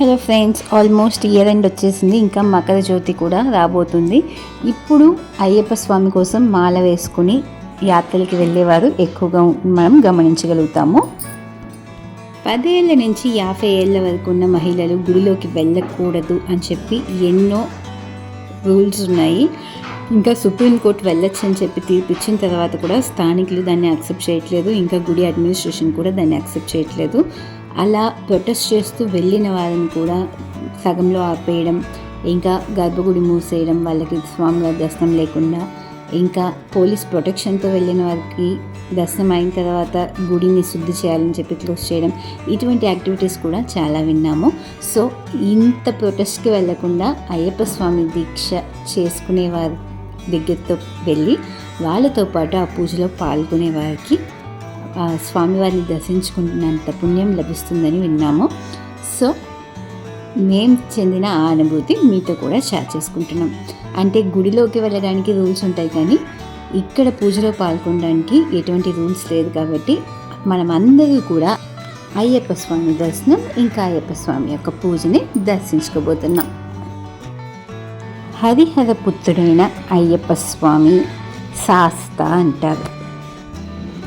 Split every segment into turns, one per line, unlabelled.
Hello friends almost year end వచ్చేసింది. ఇంకా మకర జ్యోతి కూడా రాబోతుంది. ఇప్పుడు అయ్యప్ప స్వామి కోసం మాల వేసుకుని యాత్రలకి వెళ్ళేవారు ఎక్కువగా మనం గమనించగలుగుతాము. పదేళ్ళ నుంచి యాభై ఏళ్ళ వరకు ఉన్న మహిళలు గుడిలోకి వెళ్ళకూడదు అని చెప్పి ఎన్నో రూల్స్ ఉన్నాయి. ఇంకా సుప్రీంకోర్టు వెళ్ళొచ్చు అని చెప్పి తీర్పు ఇచ్చిన తర్వాత కూడా స్థానికులు దాన్ని యాక్సెప్ట్ చేయట్లేదు. ఇంకా గుడి అడ్మినిస్ట్రేషన్ కూడా దాన్ని యాక్సెప్ట్ చేయట్లేదు. అలా ప్రొటెస్ట్ చేస్తూ వెళ్ళిన వారిని కూడా సగంలో ఆపేయడం ఇంకా గర్భగుడి మూసేయడం వాళ్ళకి స్వామివారి దర్శనం లేకుండా ఇంకా పోలీస్ ప్రొటెక్షన్తో వెళ్ళిన వారికి దర్శనం అయిన తర్వాత గుడిని శుద్ధి చేయాలని చెప్పి క్లోజ్ చేయడం ఇటువంటి యాక్టివిటీస్ కూడా చాలా విన్నాము. సో ఇంత ప్రొటెస్ట్కి వెళ్ళకుండా అయ్యప్ప స్వామి దీక్ష చేసుకునే వారి దగ్గరతో వెళ్ళి వాళ్ళతో పాటు ఆ పూజలో పాల్గొనే వారికి స్వామివారిని దర్శించుకున్నంత పుణ్యం లభిస్తుందని విన్నాము. సో మేము చెందిన ఆ అనుభూతి మీతో కూడా షేర్ చేసుకుంటున్నాం. అంటే గుడిలోకి వెళ్ళడానికి రూల్స్ ఉంటాయి కానీ ఇక్కడ పూజలో పాల్గొనడానికి ఎటువంటి రూల్స్ లేదు కాబట్టి మనం అందరూ కూడా అయ్యప్ప స్వామి దర్శనం ఇంకా అయ్యప్ప స్వామి యొక్క పూజని దర్శించుకోబోతున్నాం. హరిహర పుత్రుడైన అయ్యప్ప స్వామి శాస్త అంటారు.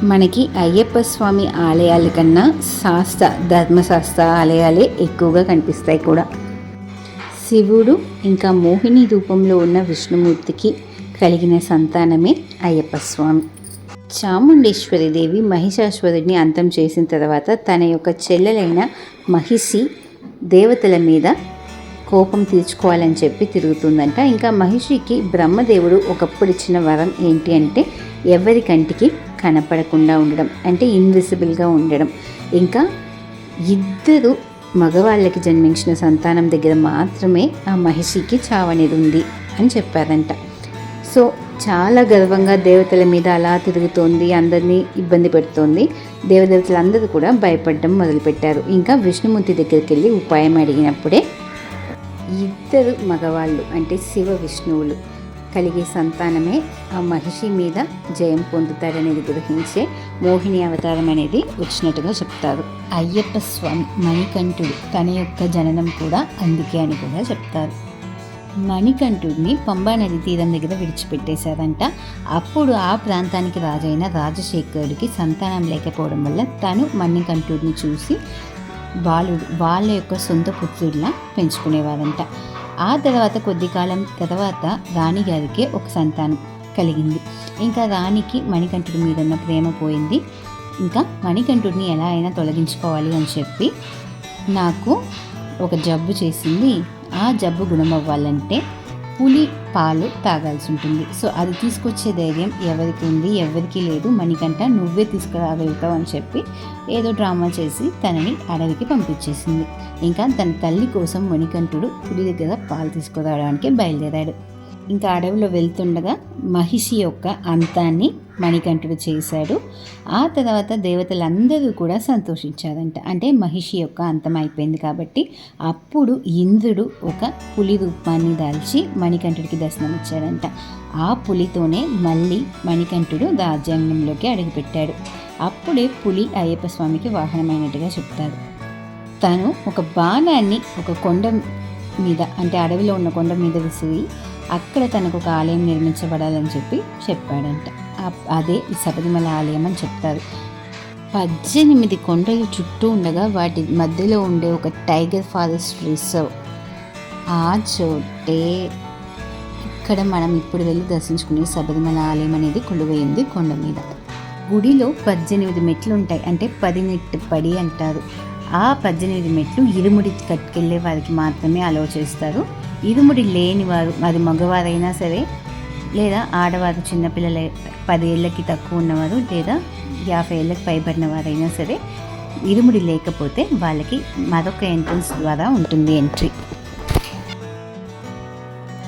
మనకి అయ్యప్ప స్వామి ఆలయాల కన్నా శాస్త్ర ధర్మశాస్త్ర ఆలయాలే ఎక్కువగా కనిపిస్తాయి కూడా. శివుడు ఇంకా మోహిని రూపంలో ఉన్న విష్ణుమూర్తికి కలిగిన సంతానమే అయ్యప్ప స్వామి. చాముండేశ్వరి దేవి మహిషాశ్వరుడిని అంతం చేసిన తర్వాత తన యొక్క చెల్లెలైన మహిషి దేవతల మీద కోపం తీర్చుకోవాలని చెప్పి తిరుగుతుందంట. ఇంకా మహిషికి బ్రహ్మదేవుడు ఒకప్పుడు ఇచ్చిన వరం ఏంటి అంటే ఎవరి కంటికి కనపడకుండా ఉండడం అంటే ఇన్విజిబుల్గా ఉండడం. ఇంకా ఇద్దరు మగవాళ్ళకి జన్మించిన సంతానం దగ్గర మాత్రమే ఆ మహిషికి చావనేది ఉంది అని చెప్పారంట. సో చాలా గర్వంగా దేవతల మీద అలా తిరుగుతోంది అందరినీ ఇబ్బంది పెడుతోంది. దేవదేవతలందరూ కూడా భయపడడం మొదలుపెట్టారు. ఇంకా విష్ణుమూర్తి దగ్గరికి వెళ్ళి ఉపాయం అడిగినప్పుడే ఇద్దరు మగవాళ్ళు అంటే శివ విష్ణువులు కలిగే సంతానమే ఆ మహిషి మీద జయం పొందుతాడనేది గ్రహించే మోహిని అవతారం అనేది వచ్చినట్టుగా చెప్తారు. అయ్యప్ప స్వామి మణికంఠుడు తన యొక్క జననం కూడా అందుకే అని కూడా చెప్తారు. మణికంఠుడిని పంబా నది తీరం దగ్గర విడిచిపెట్టేశారంట. అప్పుడు ఆ ప్రాంతానికి రాజైన రాజశేఖరుడికి సంతానం లేకపోవడం వల్ల తను మణికంఠుడిని చూసి బాలుడు వాళ్ళ యొక్క సొంత పుత్రుడిలా పెంచుకునేవారంట. ఆ తర్వాత కొద్ది కాలం తర్వాత రాణిగారికి ఒక సంతానం కలిగింది. ఇంకా రాణికి మణికంఠుడి మీద ఉన్న ప్రేమ పోయింది. ఇంకా మణికంఠుడిని ఎలా అయినా తొలగించుకోవాలి అని చెప్పి నాకు ఒక జబ్బు చేసింది. ఆ జబ్బు గుణమవ్వాలంటే పులి పాలు తాగాల్సి ఉంటుంది. సో అది తీసుకొచ్చే ధైర్యం ఎవరికి ఉంది ఎవరికి లేదు. మణికంట నువ్వే తీసుకురాగలుగుతావు అని చెప్పి ఏదో డ్రామా చేసి తనని అడవికి పంపించేసింది. ఇంకా తన తల్లి కోసం మణికంఠుడు పులి దగ్గర పాలు తీసుకురావడానికి బయలుదేరాడు. ఇంకా అడవిలో వెళ్తుండగా మహిషి యొక్క అంతాన్ని మణికంఠుడు చేశాడు. ఆ తర్వాత దేవతలందరూ కూడా సంతోషించారంట. అంటే మహిషి యొక్క అంతం అయిపోయింది కాబట్టి అప్పుడు ఇంద్రుడు ఒక పులి రూపాన్ని దాల్చి మణికంఠుడికి దర్శనం ఇచ్చాడంట ఆ పులితోనే మళ్ళీ మణికంఠుడు రాజ్యాంగంలోకి అడుగుపెట్టాడు. అప్పుడే పులి అయ్యప్ప స్వామికి వాహనమైనట్టుగా చెప్తారు తను ఒక బాణాన్ని ఒక కొండ మీద అంటే అడవిలో ఉన్న కొండ మీద విసిరి అక్కడ తనకు ఒక ఆలయం నిర్మించబడాలని చెప్పి చెప్పాడంట. అదే శబరిమల ఆలయం అని చెప్తారు. పద్దెనిమిది కొండలు చుట్టూ ఉండగా వాటి మధ్యలో ఉండే ఒక టైగర్ ఫారెస్ట్ రిజర్వ్. ఆ చోటే ఇక్కడ మనం ఇప్పుడు వెళ్ళి దర్శించుకునే శబరిమల ఆలయం అనేది కొలువైంది కొండ మీద. గుడిలో పద్దెనిమిది మెట్లు ఉంటాయి. అంటే పది మెట్టు పడి అంటారు. ఆ పద్దెనిమిది మెట్లు ఇరుముడి కట్టుకెళ్ళే వారికి మాత్రమే అలో చేస్తారు. ఇరుముడి లేని వారు అది మగవారైనా సరే లేదా ఆడవారు చిన్నపిల్లల పది ఏళ్ళకి తక్కువ ఉన్నవారు లేదా యాభై ఏళ్ళకి పైబడిన వారైనా సరే ఇరుముడి లేకపోతే వాళ్ళకి మరొక ఎంట్రన్స్ ద్వారా ఉంటుంది ఎంట్రీ.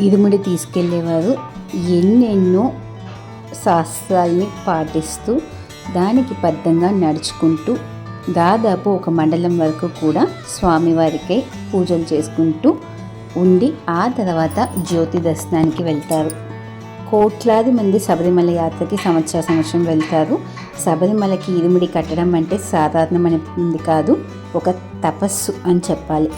ఇరుముడి తీసుకెళ్ళేవారు ఎన్నెన్నో శాస్త్రాల్ని పాటిస్తూ దానికి బద్ధంగా నడుచుకుంటూ దాదాపు ఒక మండలం వరకు కూడా స్వామివారికై పూజలు చేసుకుంటూ ఉండి ఆ తర్వాత జ్యోతి దర్శనానికి వెళ్తారు. కోట్లాది మంది శబరిమల యాత్రకి సంవత్సర సంవత్సరం వెళ్తారు. శబరిమలకి ఇరుముడి కట్టడం అంటే సాధారణమైనది కాదు ఒక తపస్సు అని చెప్పాలి.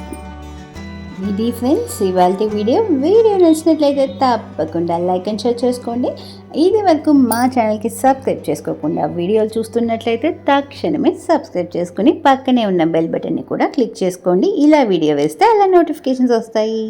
ఇది ఫ్రెండ్స్ ఇవాళ వీడియో. వీడియో నచ్చినట్లయితే తప్పకుండా లైక్ అండ్ షేర్ చేసుకోండి. ఇది వరకు మా ఛానల్కి సబ్స్క్రైబ్ చేసుకోకుండా వీడియోలు చూస్తున్నట్లయితే తక్షణమే సబ్స్క్రైబ్ చేసుకుని పక్కనే ఉన్న బెల్ బటన్ని కూడా క్లిక్ చేసుకోండి. ఇలా వీడియో వేస్తే అలా నోటిఫికేషన్స్ వస్తాయి.